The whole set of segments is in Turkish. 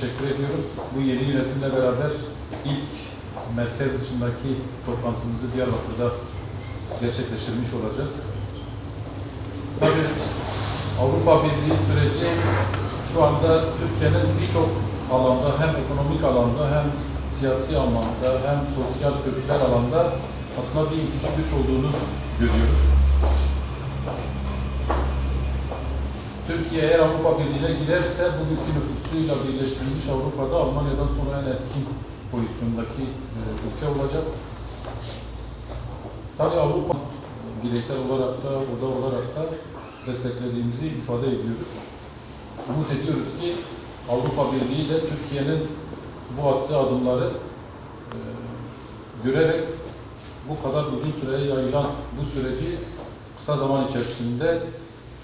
Teşekkür ediyorum. Bu yeni yönetimle beraber ilk merkez dışındaki toplantımızı Diyarbakır'da gerçekleştirmiş olacağız. Tabii Avrupa Birliği süreci şu anda Türkiye'nin birçok alanda hem ekonomik alanda hem siyasi alanda hem sosyal kültürel alanda aslında bir itici güç olduğunu görüyoruz. Türkiye eğer Avrupa Birliği'ne girerse bugünkü nüfusuyla birleştirilmiş Avrupa'da Almanya'dan sonra en etkin pozisyondaki e, ülke olacak. Tabii Avrupa bireysel olarak da, oda olarak da desteklediğimizi ifade ediyoruz. Umut ediyoruz ki Avrupa Birliği de Türkiye'nin bu attığı adımları e, görerek bu kadar uzun süreye yayılan bu süreci kısa zaman içerisinde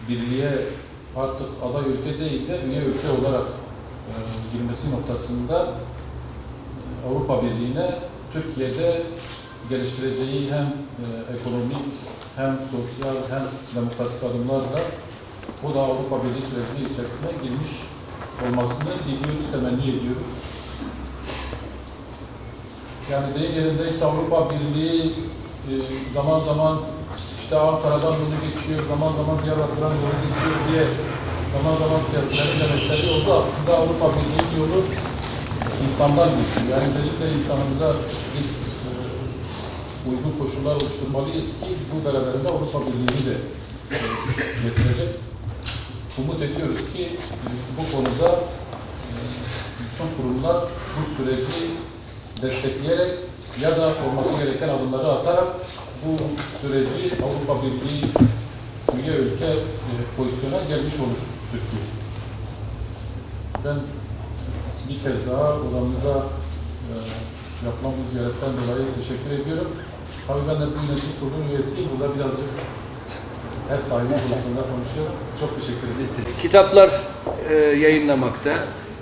birliğe artık aday ülke değil de üye ülke olarak e, girmesi noktasında e, Avrupa Birliği'ne Türkiye'de geliştireceği hem e, ekonomik hem sosyal hem demokratik adımlarla o da Avrupa Birliği sürecinin içerisine girmiş olmasını diliyoruz, temenni ediyoruz. Yani deyim yerindeyse Avrupa Birliği e, zaman zaman işte Ankara'dan yolu geçiyor, zaman zaman Diyarbakır'dan yolu geçiyor diye zaman zaman siyasilerin meşleri oldu. Aslında Avrupa Birliği yolu insandan geçiyor. Yani öncelikle insanımıza biz e, uygun koşullar oluşturmalıyız ki bu beraberinde Avrupa Birliği'ni de e, getirecek. Umut ediyoruz ki e, bu konuda e, bütün kurumlar bu süreci destekleyerek ya da olması gereken adımları atarak bu süreci Avrupa Birliği üye ülke e, pozisyona gelmiş olur Türkiye. Ben bir kez daha odamıza e, yapılan bu ziyaretten dolayı teşekkür ediyorum. Tabii ben de bu yönetim kurulunun üyesiyim. Burada birazcık ev sahibi konusunda konuşuyorum. Çok teşekkür ederim. kitaplar e, yayınlamakta,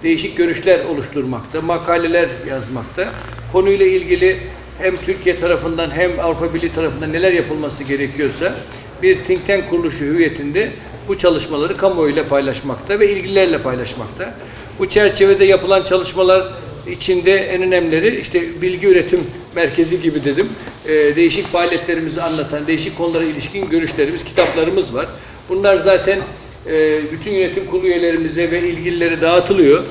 değişik görüşler oluşturmakta, makaleler yazmakta. Konuyla ilgili hem Türkiye tarafından hem Avrupa Birliği tarafından neler yapılması gerekiyorsa bir think tank kuruluşu hüviyetinde bu çalışmaları kamuoyuyla paylaşmakta ve ilgililerle paylaşmakta. Bu çerçevede yapılan çalışmalar içinde en önemlileri işte bilgi üretim merkezi gibi dedim. E, değişik faaliyetlerimizi anlatan, değişik konulara ilişkin görüşlerimiz, kitaplarımız var. Bunlar zaten e, bütün yönetim kurulu üyelerimize ve ilgililere dağıtılıyor.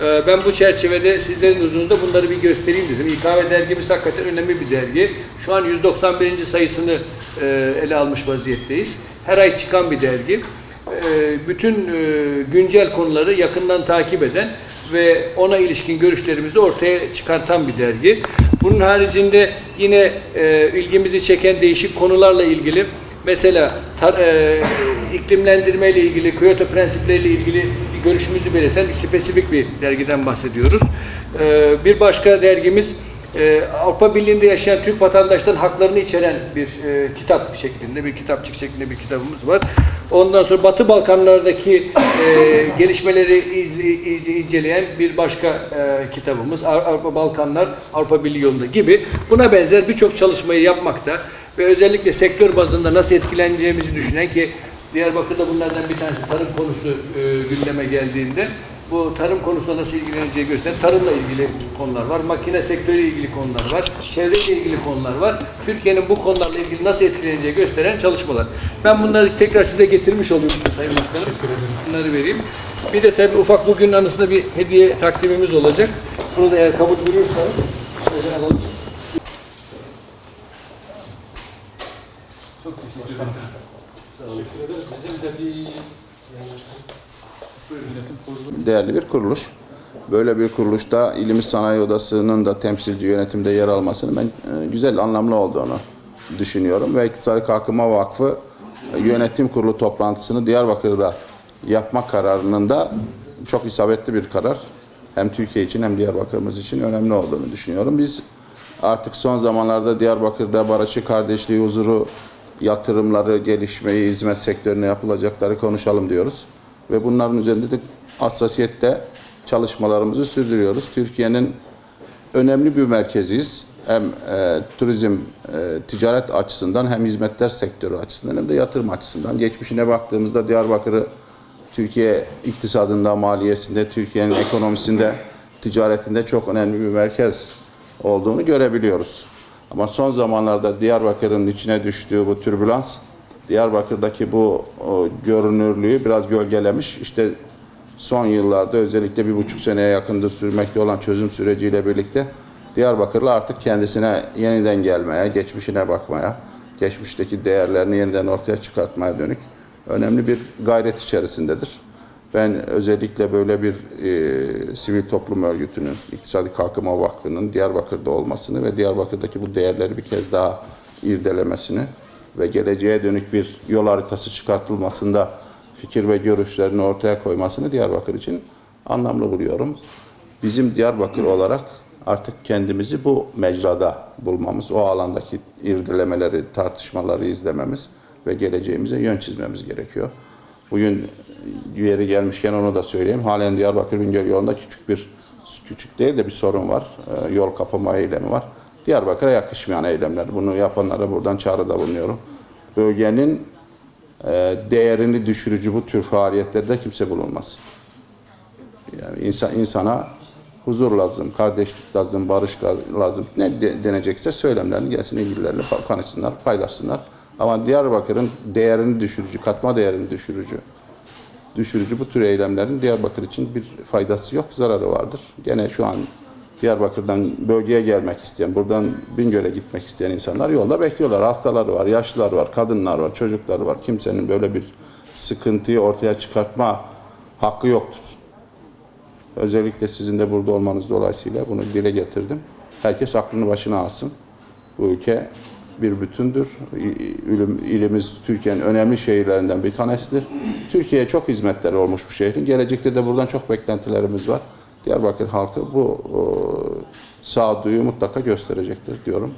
E, ben bu çerçevede sizlerin huzurunda bunları bir göstereyim dedim. İKV dergimiz hakikaten önemli bir dergi. Şu an 191. sayısını e, ele almış vaziyetteyiz. Her ay çıkan bir dergi. E, bütün e, güncel konuları yakından takip eden ve ona ilişkin görüşlerimizi ortaya çıkartan bir dergi. Bunun haricinde yine e, ilgimizi çeken değişik konularla ilgili mesela iklimlendirme ile ilgili, Kyoto prensipleriyle ilgili görüşümüzü belirten spesifik bir dergiden bahsediyoruz. E, bir başka dergimiz e, Avrupa Birliği'nde yaşayan Türk vatandaşların haklarını içeren bir e, kitap şeklinde, bir kitapçık şeklinde bir kitabımız var. Ondan sonra Batı Balkanlardaki e, gelişmeleri iz, iz- inceleyen bir başka e, kitabımız Av- Avrupa Balkanlar Avrupa Birliği yolunda gibi buna benzer birçok çalışmayı yapmakta ve özellikle sektör bazında nasıl etkileneceğimizi düşünen ki Diyarbakır'da bunlardan bir tanesi tarım konusu e, gündeme geldiğinde bu tarım konusunda nasıl ilgileneceği gösteren tarımla ilgili konular var, makine sektörüyle ilgili konular var, çevreyle ilgili konular var. Türkiye'nin bu konularla ilgili nasıl etkileneceği gösteren çalışmalar. Ben bunları tekrar size getirmiş olayım Sayın Başkanım. Bunları vereyim. Bir de tabii ufak bugün anısında bir hediye takdimimiz olacak. Bunu da eğer kabul buyurursanız şöyle alalım. Çok teşekkür ederim. Sağ olun. Teşekkür ederiz. Bizim de bir yönetim kurulu değerli bir kuruluş. Böyle bir kuruluşta İlimiz Sanayi Odası'nın da temsilci yönetimde yer almasını ben e, güzel, anlamlı olduğunu düşünüyorum. Ve İktisadi Kalkınma Vakfı e, yönetim kurulu toplantısını Diyarbakır'da yapma kararının da çok isabetli bir karar. Hem Türkiye için hem Diyarbakır'ımız için önemli olduğunu düşünüyorum. Biz artık son zamanlarda Diyarbakır'da barışı, kardeşliği, huzuru, yatırımları, gelişmeyi, hizmet sektörüne yapılacakları konuşalım diyoruz. Ve bunların üzerinde de hassasiyetle çalışmalarımızı sürdürüyoruz. Türkiye'nin önemli bir merkeziyiz. Hem e, turizm, e, ticaret açısından hem hizmetler sektörü açısından hem de yatırım açısından. Geçmişine baktığımızda Diyarbakır'ı Türkiye iktisadında, maliyesinde, Türkiye'nin ekonomisinde ticaretinde çok önemli bir merkez olduğunu görebiliyoruz. Ama son zamanlarda Diyarbakır'ın içine düştüğü bu türbülans, Diyarbakır'daki bu o, görünürlüğü biraz gölgelemiş. İşte son yıllarda özellikle bir buçuk seneye yakında sürmekte olan çözüm süreciyle birlikte Diyarbakırlı artık kendisine yeniden gelmeye, geçmişine bakmaya, geçmişteki değerlerini yeniden ortaya çıkartmaya dönük önemli bir gayret içerisindedir. Ben özellikle böyle bir e, sivil toplum örgütünün, İktisadi Kalkınma Vakfı'nın Diyarbakır'da olmasını ve Diyarbakır'daki bu değerleri bir kez daha irdelemesini ve geleceğe dönük bir yol haritası çıkartılmasında fikir ve görüşlerini ortaya koymasını Diyarbakır için anlamlı buluyorum. Bizim Diyarbakır olarak artık kendimizi bu mecrada bulmamız, o alandaki irdelemeleri, tartışmaları izlememiz ve geleceğimize yön çizmemiz gerekiyor. Bugün yeri gelmişken onu da söyleyeyim. Halen Diyarbakır Bingöl yolunda küçük bir, küçük değil de bir sorun var. Ee, yol kapama eylemi var. Diyarbakır'a yakışmayan eylemler. Bunu yapanlara buradan çağrıda bulunuyorum. Bölgenin e, değerini düşürücü bu tür faaliyetlerde kimse bulunmasın. Yani insan, insana huzur lazım, kardeşlik lazım, barış lazım. Ne de- denecekse söylemlerini gelsin ilgililerle konuşsunlar, paylaşsınlar. Ama Diyarbakır'ın değerini düşürücü, katma değerini düşürücü, düşürücü bu tür eylemlerin Diyarbakır için bir faydası yok, zararı vardır. Gene şu an Diyarbakır'dan bölgeye gelmek isteyen, buradan Bingöl'e gitmek isteyen insanlar yolda bekliyorlar. Hastaları var, yaşlılar var, kadınlar var, çocuklar var. Kimsenin böyle bir sıkıntıyı ortaya çıkartma hakkı yoktur. Özellikle sizin de burada olmanız dolayısıyla bunu dile getirdim. Herkes aklını başına alsın. Bu ülke bir bütündür. İlimiz Türkiye'nin önemli şehirlerinden bir tanesidir. Türkiye'ye çok hizmetleri olmuş bu şehrin. Gelecekte de buradan çok beklentilerimiz var. Diyarbakır halkı bu sağduyu mutlaka gösterecektir diyorum.